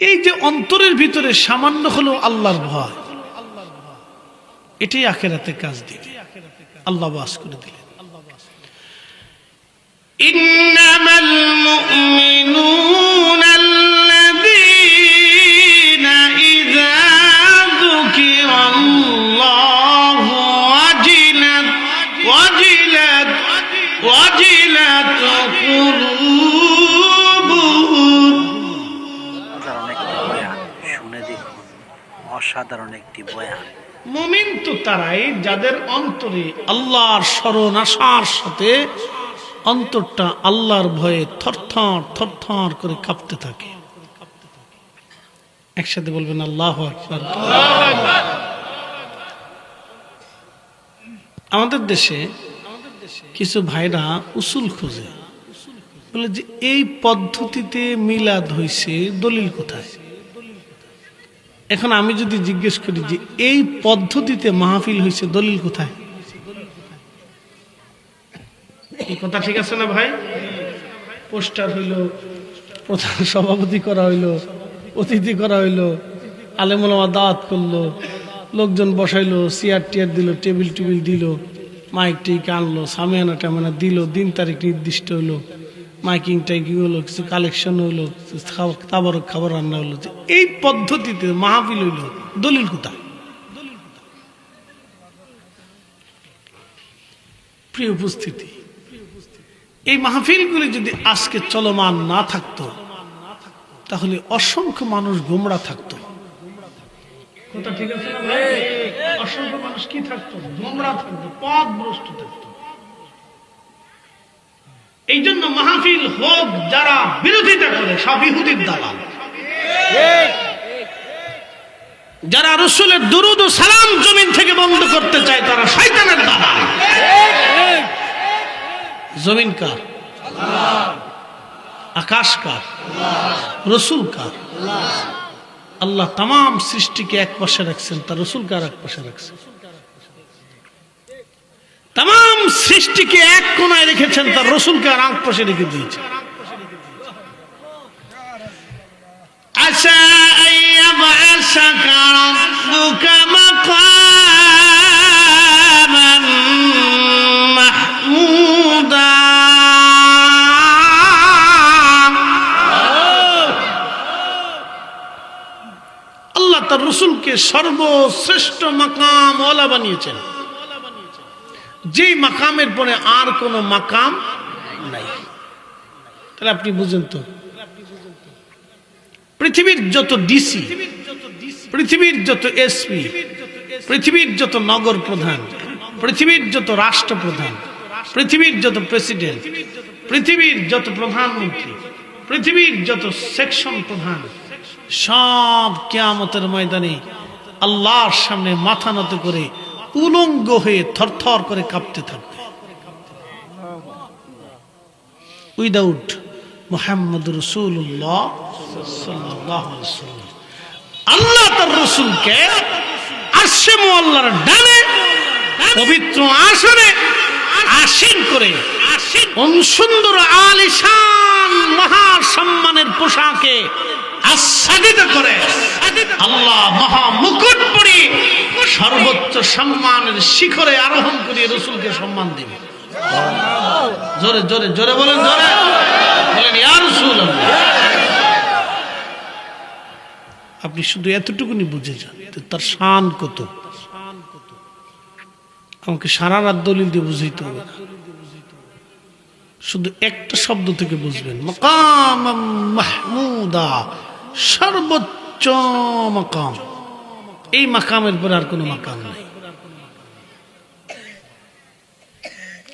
এই যে অন্তরের ভিতরে সামান্য হলো আল্লাহর ভয় এটাই আখেরাতে কাজ দিবে আল্লাহ বাস করে দিলেন إنما المؤمنون অসাধারণ একটি বয়ান। মুমিন তো তারাই যাদের অন্তরে আল্লাহর স্মরণ আসার সাথে অন্তরটা আল্লাহর ভয়ে থরথর থরথর করে কাঁপতে থাকে। একসাথে বলবেন, আল্লাহ আমাদের দেশে কিছু ভাইরা উসুল খোঁজে। বলে যে, এই পদ্ধতিতে মিলাদ হইছে, দলিল কোথায়? এখন আমি যদি জিজ্ঞেস করি যে এই পদ্ধতিতে মাহফিল হয়েছে, দলিল কোথায়? কথা ঠিক আছে না ভাই? পোস্টার হইল, প্রধান সভাপতি করা হইল, অতিথি করা হইল আলেমুলামা দাওয়াত করল, লোকজন বসাইলো, চেয়ার টিয়ার দিল, টেবিল টেবিল দিল, মাইক টিক আনলো, সামিয়ানা টামিয়ানা দিল, দিন তারিখ নির্দিষ্ট হলো মাইকিং টাইকিং হলো, কিছু কালেকশন হলো খাবার খাবার রান্না হলো। এই পদ্ধতিতে মাহফিল হইল, দলিল কোথায় প্রিয় উপস্থিতি, এই মাহফিলগুলি যদি আজকে চলমান না থাকতো, তাহলে অসংখ্য মানুষ গোমরা থাকতো। অসংখ্য মানুষ কি থাকতো? গোমরা থাকতো পথ ভ্রষ্ট থাকতো। এই জন্য মাহফিল হোক যারা বিরোধিতা করে, সব ইহুদির দালাল। যারা রসুলের দুরুদ ও সালাম জমিন থেকে বন্ধ করতে চায়, তারা শয়তানের দালাল। জমিন কার? আকাশ কার? রসুল কার? আল্লাহ তাম সৃষ্টিকে এক পাশে রাখছেন তার রসুল কার এক পাশে রাখছেন? তাম সৃষ্টিকে এক কোনায় রেখেছেন তার রসুলকে আর আঁক পাশে রেখে দিয়েছেন। আল্লাহ তার রসুলকে সর্বশ্রেষ্ঠ মকাম ওলা বানিয়েছেন। যেই মাকামের পরে আর কোনো মাকাম নাই। তাহলে আপনি বুঝেন তো। পৃথিবীর যত ডিসি, পৃথিবীর যত এসপি, পৃথিবীর যত নগর প্রধান, পৃথিবীর যত রাষ্ট্রপ্রধান, পৃথিবীর যত প্রেসিডেন্ট, পৃথিবীর যত প্রধানমন্ত্রী, পৃথিবীর যত সেকশন প্রধান, সব কেয়ামতের ময়দানে আল্লাহর সামনে মাথা নত করে উলঙ্গ হয়ে থরথর করে কাঁপতে থাকবে। উইদাউট মোহাম্মদ রসুল্লাহ আল্লাহ তার রসুলকে আসছে মোল্লার ডানে, পবিত্র আসনে আসীন করে সুন্দর আলিশান মহা সম্মানের পোশাকে আচ্ছাদিত করে আল্লাহ মহা মুকুট পরি সর্বোচ্চ সম্মানের শিখরে আরোহণ করিয়ে রসুলকে সম্মান দিবে। জোরে জোরে জোরে বলেন জোরে। বলেন আপনি শুধু এতটুকুনি বুঝে যান তার শান কত। আমাকে সারা রাত দলিল দিয়ে বুঝাইতে হবে শুধু একটা শব্দ থেকে বুঝবেন। মকাম মাহমুদা, সর্বোচ্চ মাকাম। এই মাকামের পরে আর কোনো মাকাম নেই।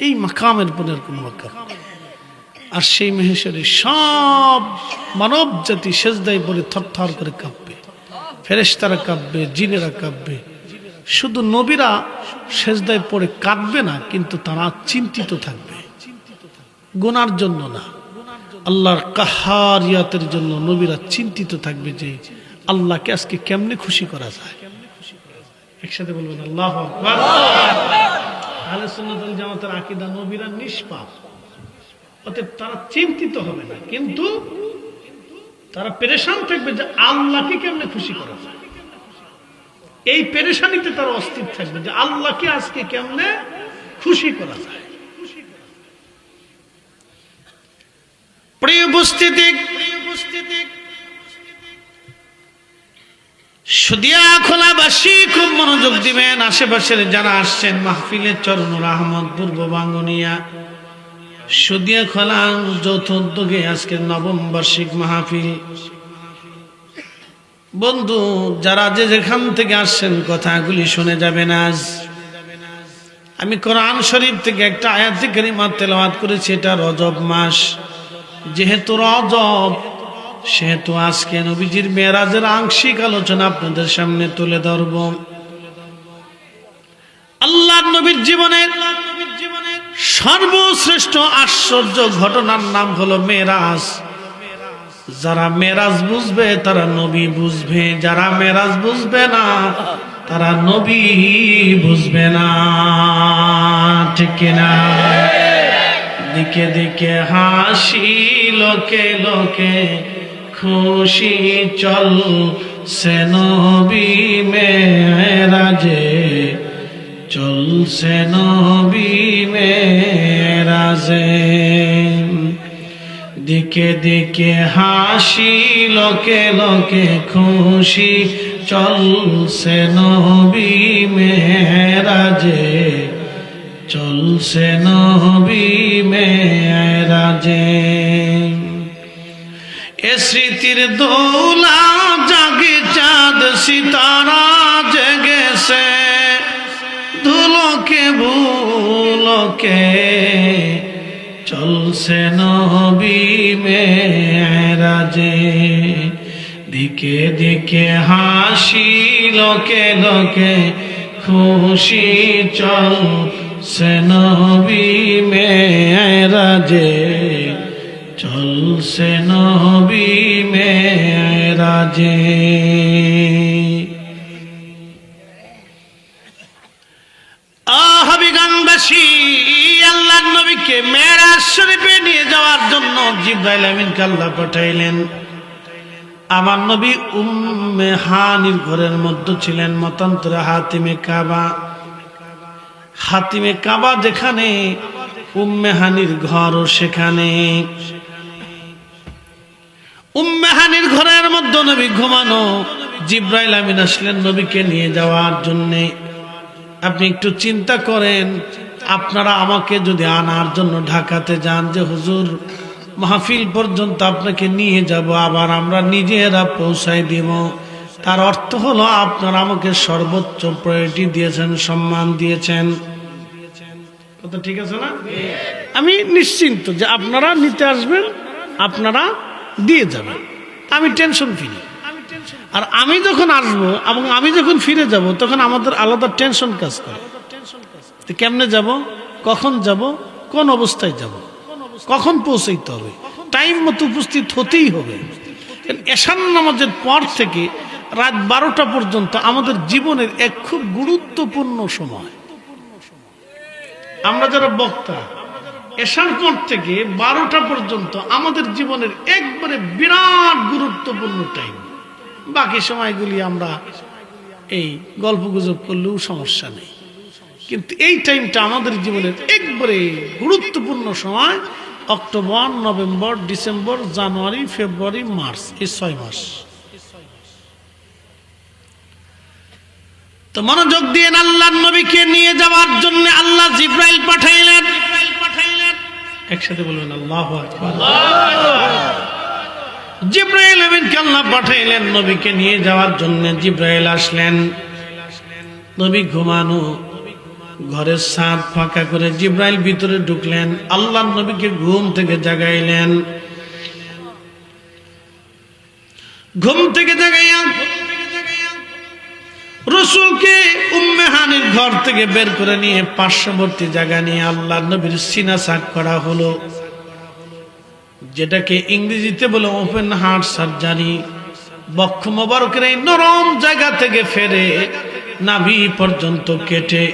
এই মাকামের পরে আর কোনো মাকাম আর সেই মহেশ্বরী সব মানব জাতি সেজদায় পরে থরথর করে কাঁপবে। ফেরেশতারা কাঁপবে, জিনেরা কাঁপবে। শুধু নবীরা সেজদায় পরে কাঁদবে না, কিন্তু তারা চিন্তিত থাকবে। গোনার জন্য না। আল্লাহর কাহারিয়াতের জন্য নবীরা চিন্তিত থাকবে যে আল্লাহকে আজকে কেমনে খুশি করা যায়? একসাথে বলবেন আল্লাহ আহলে জামাতের আকীদা নবীরা নিষ্পাপ। অতএব তারা চিন্তিত হবে না কিন্তু তারা পেরেশান থাকবে যে আল্লাহকে কেমনে খুশি করা যায়। এই পেরেশানিতে তারা অস্থির থাকবে যে আল্লাহকে আজকে কেমনে খুশি করা যায়। প্রিয় উপস্থিতি সুদিয়া খোলাবাসী খুব মনোযোগ দিবেন। আশেপাশের যারা আসছেন মাহফিলের চরণুর আহমদ, পূর্ব বাঙ্গনিয়া। সুদিয়া খোলা যৌথ উদ্যোগে আজকে নবম বার্ষিক মাহফিল। বন্ধু, যারা যে যেখান থেকে আসছেন, কথাগুলি শুনে যাবেন আজ। আমি কোরআন শরীফ থেকে একটা আয়াতি কারিমা তেলাওয়াত করেছি, এটা রজব মাস। যেহেতু রজব সেহেতু আজকে নবীজির মেয়েরাজের আংশিক আলোচনা আপনাদের সামনে তুলে ধরব। আল্লাহ নবীর জীবনের সর্বশ্রেষ্ঠ আশ্চর্য ঘটনার নাম হলো মেরাজ যারা মেরাজ বুঝবে, তারা নবী বুঝবে। যারা মেরাজ বুঝবে না, তারা নবী বুঝবে না। ঠিক না দিকে দিকে হাসি, লোকে লোকে খুশি, চল সে নবী মেরাজে, চল সে নবী মেরাজে। দিকে দিকে হাসি, লোকে লোকে খুশি, চল সে নবী মেরাজে চলছে নবী মেরাজে। এ স্মৃতির দোলা জাগে চাঁদ, সিতারা জেগেছে। ধুলোকে ভুলোকে চলছে নবী মেরাজে। দিকে দিকে হাসি, লোকে লোকে খুশি চল সে নবী মেরাজে। চল সে নবী মেরাজে আহাবিগানবাসী আল্লাহ নবীকে মেরাজ নিয়ে যাওয়ার জন্য পাঠাইলেন। উম্মে হানির ঘরের মধ্যে ছিলেন মতান্তরে হাতিমে কাবা। হাতিমে কাবা যেখানে ঘরও সেখানে। উম্মে হানির ঘরের মধ্যে নবী ঘুমানো। জিব্রাইল আমিন আসলেন নবীকে নিয়ে যাওয়ার জন্যে। আপনি একটু চিন্তা করেন, আপনারা আমাকে যদি আনার জন্য ঢাকাতে যান যে হুজুর, মাহফিল পর্যন্ত আপনাকে নিয়ে যাব, আবার আমরা নিজেরা পৌঁছাই দিব। তার অর্থ হলো আপনারা আমাকে সর্বোচ্চ প্রায়োরিটি দিয়েছেন, সম্মান দিয়েছেন। কথা ঠিক আছে না? আমি নিশ্চিন্ত যে আপনারা নিতে আসবেন, আপনারা দিয়ে যাবে। আমি টেনশন ফ্রি আর আমি যখন আসব এবং আমি যখন ফিরে যাব, তখন আমাদের আলাদা টেনশন কাজ করে। কেমনে যাব? কখন যাব? কোন অবস্থায় যাব? কখন পৌঁছাইতে হবে? টাইম মতো উপস্থিত হতেই হবে। এশান নামাজের পর থেকে রাত বারোটা পর্যন্ত আমাদের জীবনের এক খুব গুরুত্বপূর্ণ সময়। আমরা যারা বক্তা এশার পর থেকে বারোটা পর্যন্ত আমাদের জীবনের একবারে বিরাট গুরুত্বপূর্ণ টাইম বাকি সময়গুলি আমরা এই গল্প গুজব করলেও সমস্যা নেই। কিন্তু এই টাইমটা আমাদের জীবনের একবারে গুরুত্বপূর্ণ সময়, অক্টোবর, নভেম্বর, ডিসেম্বর, জানুয়ারি, ফেব্রুয়ারি, মার্চ, এই ছয় মাস। তো মনোযোগ দিয়ে আল্লাহ নবীকে নিয়ে যাওয়ার জন্য আল্লাহ জিব্রাইল পাঠাইলেন। একসাথে বলবেন আল্লাহ জিব্রাইল আমিনকে আল্লাহ পাঠাইলেন, নবীকে নিয়ে যাওয়ার জন্য জিব্রাইল আসলেন। নবী ঘুমানো, ঘরের সাদ ফাঁকা করে জিব্রাইল ভিতরে ঢুকলেন আল্লাহ নবীকে ঘুম থেকে জাগাইলেন। ঘুম থেকে জাগাইয়া রসুলকে উম্মেহানির ঘর থেকে বের করে নিয়ে পার্শ্ববর্তী জায়গা নিয়ে আল্লাহ নবীর সিনা সাক করা হলো। যেটাকে ইংরেজিতে বলে ওপেন হার্ট সার্জারি বক্ষ মোবারকের এই নরম জায়গা থেকে ফেরে নাভি পর্যন্ত কেটে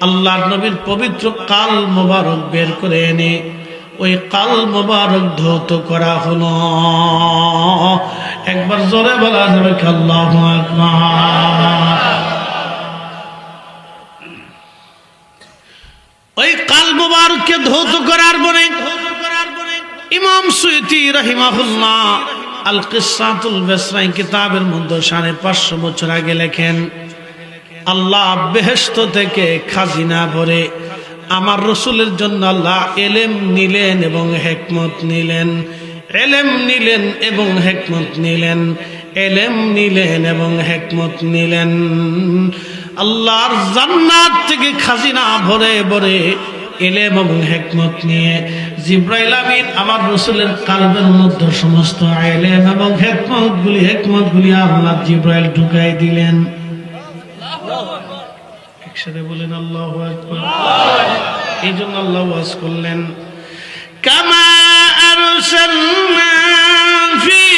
আল্লাহ নবীর পবিত্র কাল মোবারক বের করে এনে ওই কাল মোবারক ধৌত করা হলো। একবার জোরে বলা যাবে আল্লাহু আকবার। ওই কাল মোবারককে ধৌত করার পরে ইমাম সুইতি রহিমাহুল্লাহ আল কিসাতুল বেসরাই কিতাবের মধ্যে সাড়ে পাঁচশো বছর আগে লেখেন, আল্লাহ বেহেস্ত থেকে খাজিনা ভরে আমার রসুলের জন্য আল্লাহ এলেম নিলেন এবং হেকমত নিলেন, এলেম নিলেন এবং হেকমত নিলেন, এলেম নিলেন এবং হেকমত নিলেন। আল্লাহর জান্নাত থেকে খাজিনা ভরে ভরে এলেম এবং হেকমত নিয়ে জিব্রাইল আমিন আমার রসুলের কালবের মধ্যে সমস্ত এলেম এবং হেকমত গুলি হেকমত গুলি আল্লাহ জিব্রাইল ঢুকাই দিলেন। একসাথে বলেন, আল্লাহ এই জন্য আল্লাহ করলেন, কামা ফীকুম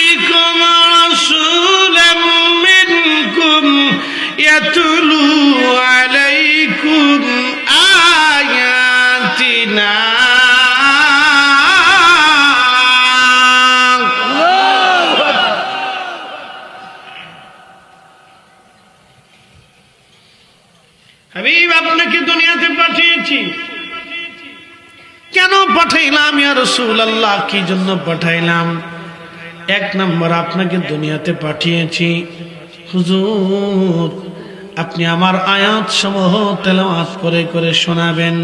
কি জন্য পাঠাইলাম এক নম্বর আপনাকে দুনিয়াতে পাঠিয়েছি হুজুর আপনি আমার আয়াত সমূহ তেলাওয়াত করে করে শোনাবেন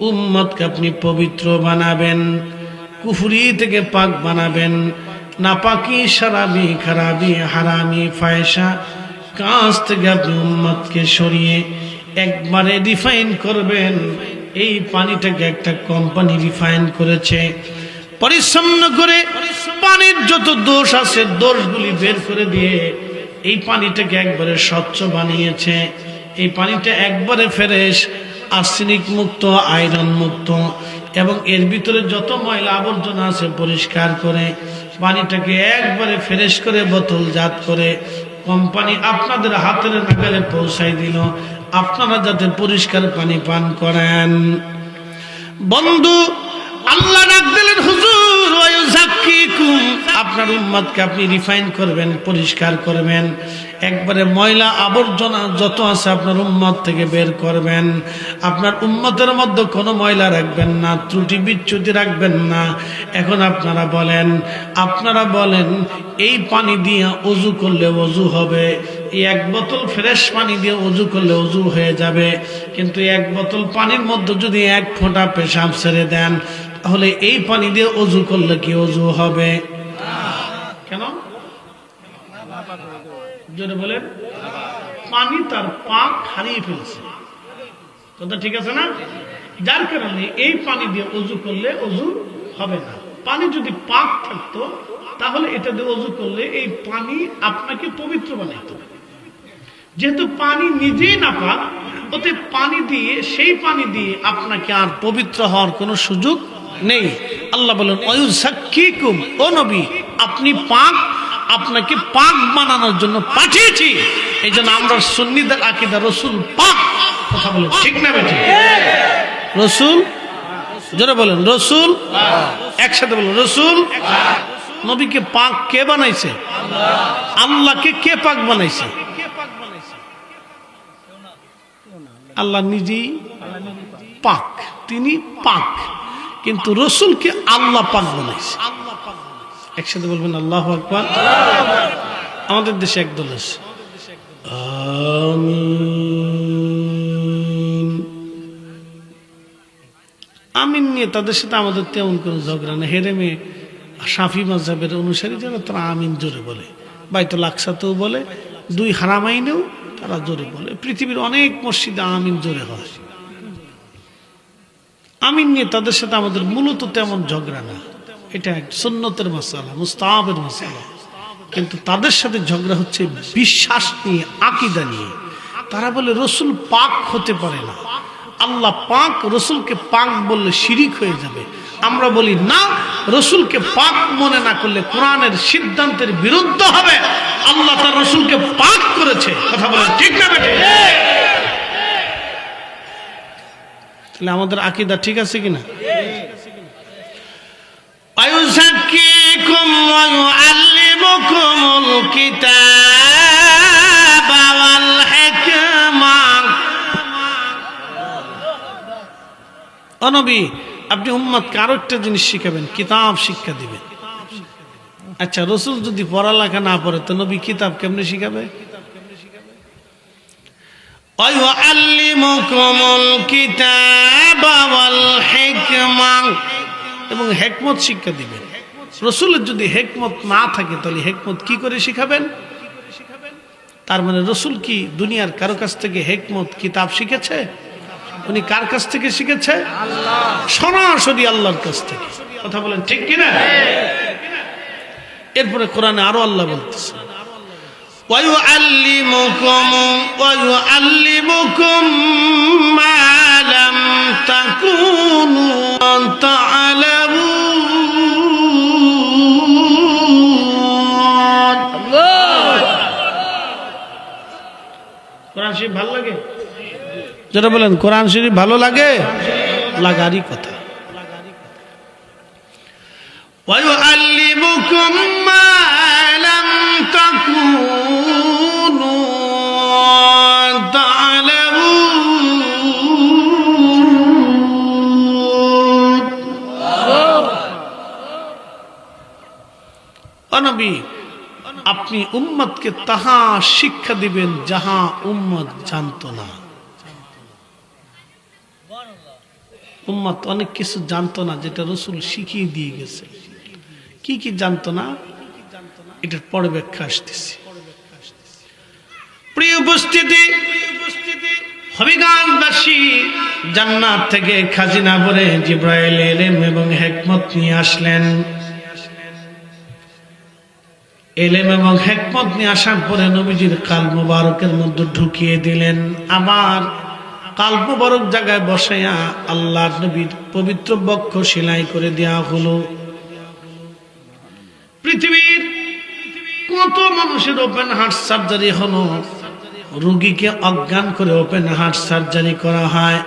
উম্মতকে আপনি পবিত্র বানাবেন কুফরি থেকে পাক বানাবেন নাপাকি সারাবি খারাবি হারামি ফায়সা কাজ থেকে আপনি উম্মতকে সরিয়ে একবারে রিফাইন করবেন। এই পানিটাকে একটা কোম্পানি রিফাইন করেছে। পরিচ্ছন্ন করে পানির যত দোষ আছে, দোষগুলি বের করে দিয়ে এই পানিটাকে একবারে স্বচ্ছ বানিয়েছে। এই পানিটা একবারে ফ্রেশ আর্সেনিক মুক্ত আয়রন মুক্ত এবং এর ভিতরে যত ময়লা আবর্জনা আছে পরিষ্কার করে, পানিটাকে একবারে ফ্রেশ করে বোতলজাত করে কোম্পানি আপনাদের হাতের নাগালে পৌঁছাই দিল। আপনারা যাতে পরিষ্কার পানি পান করেন। বন্ধু, আল্লাহ ডাক দিলেন, হুজুর আপনার উম্মাদকে আপনি রিফাইন করবেন, পরিষ্কার করবেন। একবারে ময়লা আবর্জনা যত আছে আপনার উম্মত থেকে বের করবেন। আপনার উম্মতের মধ্যে কোনো ময়লা রাখবেন না, ত্রুটি বিচ্যুতি রাখবেন না। এখন আপনারা বলেন আপনারা বলেন, এই পানি দিয়ে অজু করলে অজু হবে, এই এক বোতল ফ্রেশ পানি দিয়ে অজু করলে অজু হয়ে যাবে। কিন্তু এক বোতল পানির মধ্যে যদি এক ফোঁটা পেশাব ছেড়ে দেন, তাহলে এই পানি দিয়ে অজু করলে কি অজু হবে? কেন? জোরে বলেন। পানি তার হারিয়ে কথা ঠিক আছে না? যার কারণে এই পানি দিয়ে অজু করলে অজু হবে না। পানি যদি পাক থাকতো, তাহলে এটা দিয়ে অজু করলে এই পানি আপনাকে পবিত্র বানাইতো। যেহেতু পানি নিজেই না পাক ওতে পানি দিয়ে, সেই পানি দিয়ে আপনাকে আর পবিত্র হওয়ার কোনো সুযোগ নেই। আল্লাহ বলেন অয়ুসাক্ষিকুম ও নবী, আপনি পাক আপনাকে পাক বানানোর জন্য পাঠিয়েছি। এই জন্য আমরা সুন্নিদের আকিদা রসুল পাক কথা বলেন ঠিক না বেঠিক রসুল? জোরে বলেন, রসুল? একসাথে বলেন, রসুল? নবীকে পাক কে বানাইছে? আল্লাহকে কে পাক বানাইছে? আল্লাহ নিজেই পাক, তিনি পাক, কিন্তু রসুলকে আল্লাহ পাক বানাইছে। একসাথে বলবেন, আল্লাহ আকবার আমাদের দেশে একদল আছে। আমিন। নিয়ে তাদের সাথে আমাদের তেমন কোনো ঝগড়া না হেরে মেয়ে সাফি মজাবের অনুসারী যারা, তারা আমিন জোরে বলে। বাইতো লাকসাতেও বলে, দুই হারামাইনেও তারা জোরে বলে। পৃথিবীর অনেক মসজিদে আমিন জোরে হয়। আমিন নিয়ে তাদের সাথে আমাদের মূলত তেমন ঝগড়া না। এটা সুন্নতের মশালা মুস্তাবের মশালা। কিন্তু তাদের সাথে ঝগড়া হচ্ছে বিশ্বাস নিয়ে, আকিদা নিয়ে। তারা বলে, রসুল পাক হতে পারে না। আল্লাহ পাক রসুলকে পাক বললে শিরিক হয়ে যাবে। আমরা বলি, না, রসুলকে পাক মনে না করলে কোরআনের সিদ্ধান্তের বিরুদ্ধ হবে। আল্লাহ তার রসুলকে পাক করেছে। কথা বলেন, ঠিক না তাহলে আমাদের আকিদা ঠিক আছে কিনা? ويزكيكم ويعلمكم الكتاب والحكمة অনবী আপনি উম্মতকে আরো একটা জিনিস শিখাবেন কিতাব শিক্ষা দিবেন আচ্ছা রসুল যদি পড়ালেখা না পড়ে তো নবী কিতাব কেমনে শিখাবে ويعلمكم الكتاب والحكمة এবং হেকমত শিক্ষা দিবেন রসুলের যদি হেকমত না থাকে তাহলে হেকমত কি করে শিখাবেন তার মানে রসুল কি দুনিয়ার কারো কাছ থেকে হেকমত কিতাব শিখেছে উনি কার কাছ থেকে শিখেছে সরাসরি আল্লাহর কাছ থেকে কথা বলেন ঠিক কিনা এরপরে কোরআনে আরো আল্লাহ বলতেছে ويعلمكم ويعلمكم ما لم تكونوا যেটা বলেন কোরআন শরীফ ভালো লাগে লাগারই কথা ويعلمكم ما لم تكونوا تعلمون অনবী আপনি উম্মতকে তাহা শিক্ষা দিবেন যাহা উম্মত জানতো না উম্মত অনেক কিছু জানতো না, যেটা রসুল শিখিয়ে দিয়ে গেছে। কি কি জানতো না? এটার পরে ব্যাখ্যা আসতেছি। প্রিয় উপস্থিতি থেকে খাজিনা ভরে এলেম এবং হেকমত নিয়ে আসলেন। এলেম এবং হেকমত নিয়ে আসার পরে কাল মধ্যে ঢুকিয়ে দিলেন। আবার কাল মুবারক জায়গায় বসাইয়া আল্লাহ নবীর পবিত্র বক্ষ সেলাই করে দেওয়া হলো। পৃথিবীর কত মানুষের ওপেন হার্ট সার্জারি হলো। রুগীকে অজ্ঞান করে ওপেন হার্ট সার্জারি করা হয়।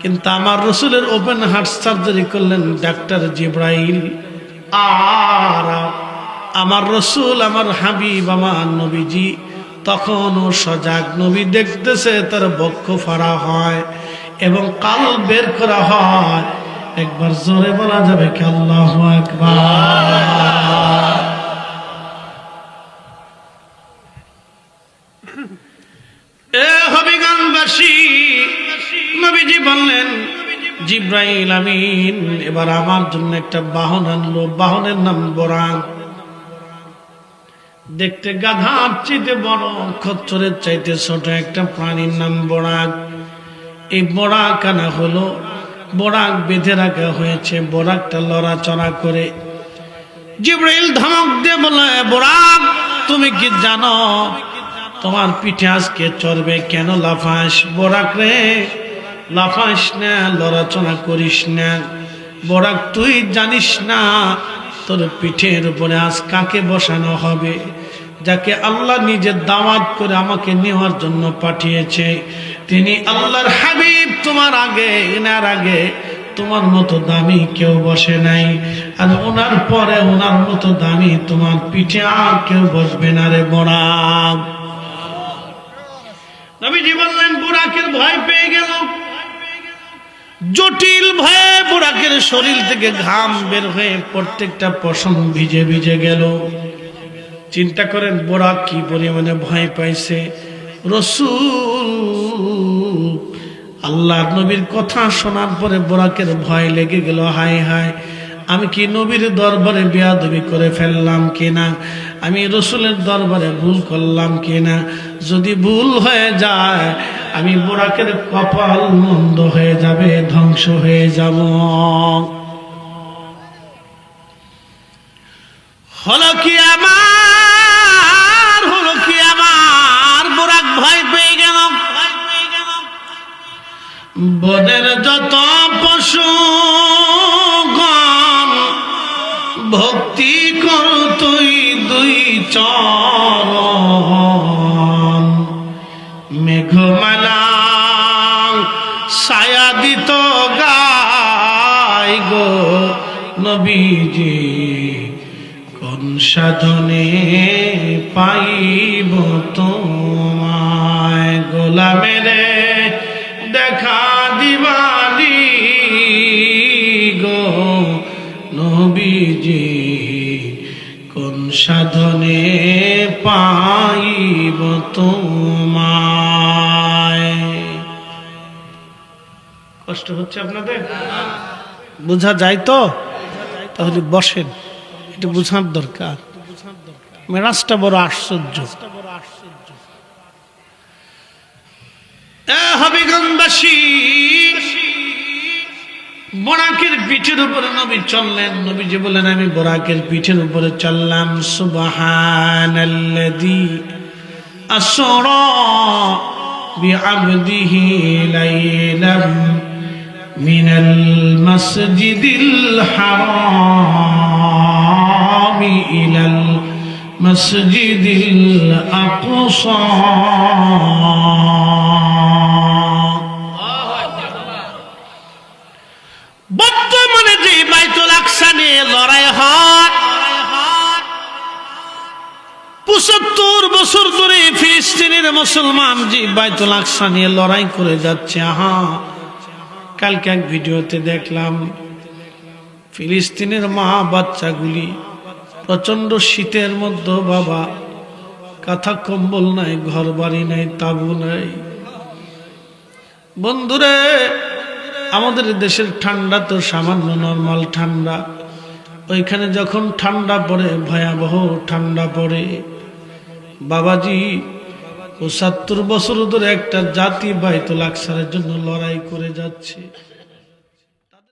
কিন্তু আমার রসুলের ওপেন হার্ট সার্জারি করলেন ডাক্তার জিব্রাইল। আর আমার রসুল, আমার হাবিব, আমার নবীজি তখনও সজাগ নবী দেখতেছে তার বক্ষ ফাড়া হয় এবং কাল বের করা হয়। একবার জোরে বলা যাবে কি একবার এ নবীজি বললেন, জিব্রাইল আমিন, এবার আমার জন্য একটা বাহন আনলো। বাহনের নাম বোরাক দেখতে গাধার চাইতে বড়, খচ্চরের চাইতে ছোট একটা প্রাণীর নাম বোরাক। এই বোরাক আনা হলো, বোরাক বেঁধে রাখা হয়েছে, বোরাকটা লড়াচড়া করে। জিব্রাইল ধমক দিয়ে বলে বোরাক, তুমি কি জানো, তোমার পিঠে আজকে চড়বে কেন লাফাস? বোরাক রে, লাফাস না, লড়াচড়া করিস না। বোরাক তুই জানিস না তোর পিঠের উপরে আজ কাকে বসানো হবে? যাকে আল্লাহ নিজের দাওয়াত করে আমাকে নেওয়ার জন্য পাঠিয়েছে। তিনি আল্লাহর হাবিব, তোমার আগে, এনার আগে, তোমার মতো দামি কেউ বসে নাই। আর ওনার পরে ওনার মতো দামি তোমার পিঠে আর কেউ বসবে না রে বরাক নবীজি বললেন, বুড়াকের ভয় পেয়ে গেল। জটিল ভয়ে বুড়াকের শরীর থেকে ঘাম বের হয়ে প্রত্যেকটা পশম ভিজে ভিজে গেল। চিন্তা করেন বোরাক কি পরিমাণে ভয় পাইছে? রসুল আল্লাহ নবীর কথা শোনার পরে বোরাকের ভয় লেগে গেল, হায় হায়, আমি কি নবীর দরবারে বেয়াদবি করে ফেললাম কিনা? আমি রসুলের দরবারে ভুল করলাম কিনা? যদি ভুল হয়ে যায় আমি বোরাকের কপাল মন্দ হয়ে যাবে, ধ্বংস হয়ে যাব। হলো কি আমার? হলো কি আমার? বোরাক ভয় পেয়ে গেল। বনের যত পশু ভক্তি কর তুই দুই চরণ। মেঘমালা ছায়া দিত গাই গো নবীজি, কোন সাধনে পাইব তোমায়? গোলামেরে দেখা দিবালি গো নবীজি, কোন সাধনে পাইব তোমায়? কষ্ট হচ্ছে আপনাদের? বোঝা যায় তো? তাহলে বসেন এটা বোঝার দরকার। মেরাজটা বড় আশ্চর্য। বরাকের পিঠের উপরে নবী চললেন। নবীজি বলেন আমি বরাকের পিঠের উপরে চললাম। সুবহানাল্লাযী মিনাল মাসজিদিল হারাম ইলাল মাসজিদিল আকসা। বর্তমানে যে লড়াই বছর ধরে মুসলমান যে বাইতুল আকসা নিয়ে লড়াই করে যাচ্ছে, আহা। কালকে এক ভিডিওতে দেখলাম ফিলিস্তিনের মা বাচ্চাগুলি প্রচণ্ড শীতের মধ্যে বাবা, কাঁথা কম্বল নাই ঘর বাড়ি নাই, তাবু নাই। বন্ধুরে, আমাদের দেশের ঠান্ডা তো সামান্য নর্মাল ঠান্ডা। ওইখানে যখন ঠান্ডা পড়ে, ভয়াবহ ঠান্ডা পড়ে। বাবাজি পঁচাত্তর বছর ধরে একটা জাতি বাইতুল আকসারের জন্য লড়াই করে যাচ্ছে।